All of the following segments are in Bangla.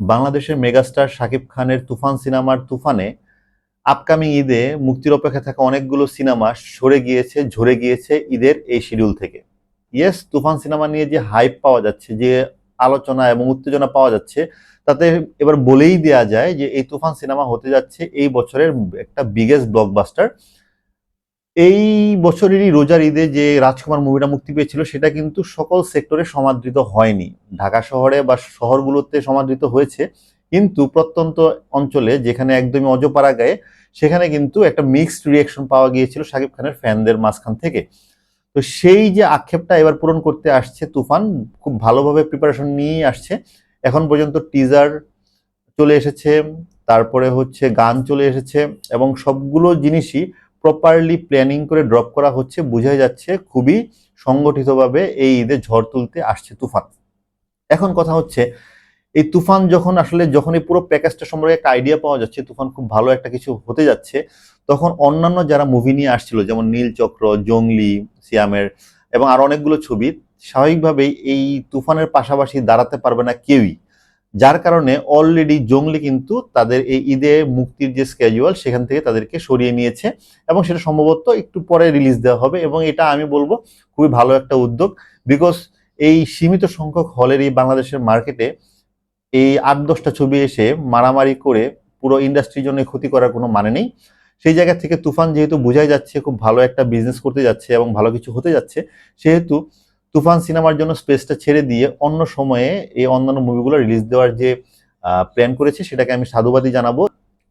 বাংলাদেশের মেগাস্টার শাকিব খানের তুফান সিনেমার তুফানে আপকামিং ঈদে মুক্তির অপেক্ষা থাকা অনেকগুলো সিনেমা সরে গিয়েছে, ঝরে গিয়েছে ঈদের এই শিডিউল থেকে। ইয়েস তুফান সিনেমা নিয়ে যে হাইপ পাওয়া যাচ্ছে, যে আলোচনা এবং উত্তেজনা পাওয়া যাচ্ছে, তাতে এবার বলেই দেয়া যায় যে এই তুফান সিনেমা হতে যাচ্ছে এই বছরের একটা বিগেস্ট ব্লকবাস্টার এই বছরেরই রোজার ঈদে যে রাজকুমার মুভিটা মুক্তি পেয়েছিল, সেটা কিন্তু সকল সেক্টরে সমাদৃত হয়নি। ঢাকা শহরে বা শহরগুলোতে সমাদৃত হয়েছে। কিন্তু প্রত্যন্ত অঞ্চলে, যেখানে একদমই অজপাড়া গায়ে, সেখানে কিন্তু একটা মিক্সড রিয়াকশন পাওয়া গিয়েছিল শাকিব খানের ফ্যানদের মাঝখান থেকে। তো সেই যে আক্ষেপটা এবার পূরণ করতে আসছে তুফান, খুব ভালোভাবে প্রিপারেশন নিয়েই আসছে। এখন পর্যন্ত টিজার চলে এসেছে, তারপরে হচ্ছে গান চলে এসেছে, এবং সবগুলো জিনিসই প্রপারলি প্ল্যানিং করে ড্রপ করা হচ্ছে, বোঝাই যাচ্ছে খুবই সংগঠিতভাবে এই ঈদে ঝড় তুলতে আসছে তুফান। এখন কথা হচ্ছে, এই তুফান যখন আসলে যখন এই পুরো প্যাকেজটা সম্পর্কে একটা আইডিয়া পাওয়া যাচ্ছে, তুফান খুব ভালো একটা কিছু হতে যাচ্ছে, তখন অন্যান্য যারা মুভি নিয়ে আসছিল, যেমন নীলচক্র জঙ্গলি, সিয়ামের এবং আর অনেকগুলো ছবি, স্বাভাবিকভাবেই এই তুফানের পাশাপাশি দাঁড়াতে পারবে না কেউই। যার কারণে অলরেডি জঙ্গলি কিন্তু তাদের এই ঈদে মুক্তির যে স্ক্যাজুয়াল সেখান থেকে তাদেরকে সরিয়ে নিয়েছে এবং সেটা সম্ভবত একটু পরে রিলিজ দেওয়া হবে এবং এটা আমি বলব খুবই ভালো একটা উদ্যোগ বিকজ এই সীমিত সংখ্যক হলের এই বাংলাদেশের মার্কেটে এই আট দশটা ছবি এসে মারামারি করে পুরো ইন্ডাস্ট্রির জন্য ক্ষতি করার কোনো মানে নেই। সেই জায়গা থেকে তুফান যেহেতু বোঝাই যাচ্ছে, খুব ভালো একটা বিজনেস করতে যাচ্ছে এবং ভালো কিছু হতে যাচ্ছে, সেহেতু তুফান সিনেমার জন্য স্পেসটা ছেড়ে দিয়ে অন্য সময়ে এই অন্যান্য মুভিগুলো রিলিজ দেওয়ার যে প্ল্যান করেছে সেটাকে আমি সাধুবাদী জানাব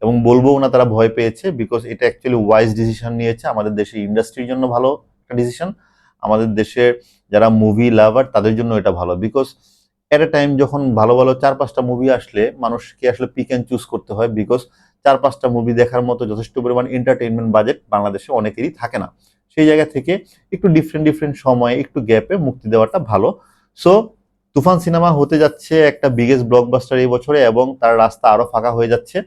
এবং বলব না তারা ভয় পেয়েছে বিকজ এটা অ্যাকচুয়ালি ওয়াইজ ডিসিশন নিয়েছে। আমাদের দেশের ইন্ডাস্ট্রির জন্য ভালো একটা ডিসিশন আমাদের দেশের যারা মুভি লাভার তাদের জন্য এটা ভালো। বিকজ এট এ টাইম যখন ভালো ভালো চার পাঁচটা মুভি আসলে মানুষকে আসলে পিক অ্যান্ড চুজ করতে হয়। বিকজ চার পাঁচটা মুভি দেখার মতো যথেষ্ট পরিমাণ এন্টারটেইনমেন্ট বাজেট বাংলাদেশে অনেকেরই থাকে না। সেই জায়গা থেকে একটু ডিফারেন্ট ডিফারেন্ট সময়ে একটু গ্যাপে মুক্তি দেওয়াটা ভালো। সো তুফান সিনেমা হতে যাচ্ছে একটা বিগেস্ট ব্লকবাস্টার এই বছরে এবং তার রাস্তা আরও ফাঁকা হয়ে যাচ্ছে।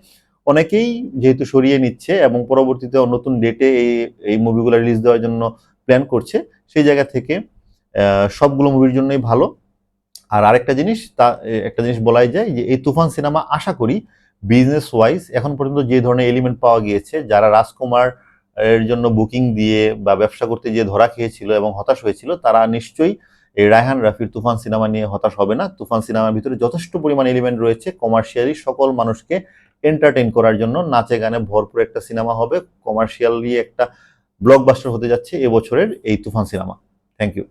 অনেকেই যেহেতু সরিয়ে নিচ্ছে এবং পরবর্তীতে নতুন ডেটে এই এই মুভিগুলো রিলিজ দেওয়ার জন্য প্ল্যান করছে, সেই জায়গা থেকে সবগুলো মুভির জন্যই ভালো। আর আরেকটা জিনিস, তা একটা জিনিস বলাই যায় যে এই তুফান সিনেমা আশা করি বিজনেস ওয়াইজ এখন পর্যন্ত যে ধরনের এলিমেন্ট পাওয়া গিয়েছে, যারা রাজকুমার এর জন্য বুকিং দিয়ে বা ব্যবসা করতে যে ধরা খেয়েছিল এবং হতাশ হয়েছিল, তারা নিশ্চয়ই এই রায়হান রাফির তুফান সিনেমা নিয়ে হতাশ হবে না। তুফান সিনেমার ভিতরে যথেষ্ট পরিমাণ এলিমেন্ট রয়েছে। কমার্শিয়ালি সকল মানুষকে এন্টারটেইন করার জন্য নাচে গানে ভরপুর একটা সিনেমা হবে। কমার্শিয়ালি একটা ব্লকবাস্টার হতে যাচ্ছে এবছরের এই তুফান সিনেমা। Thank you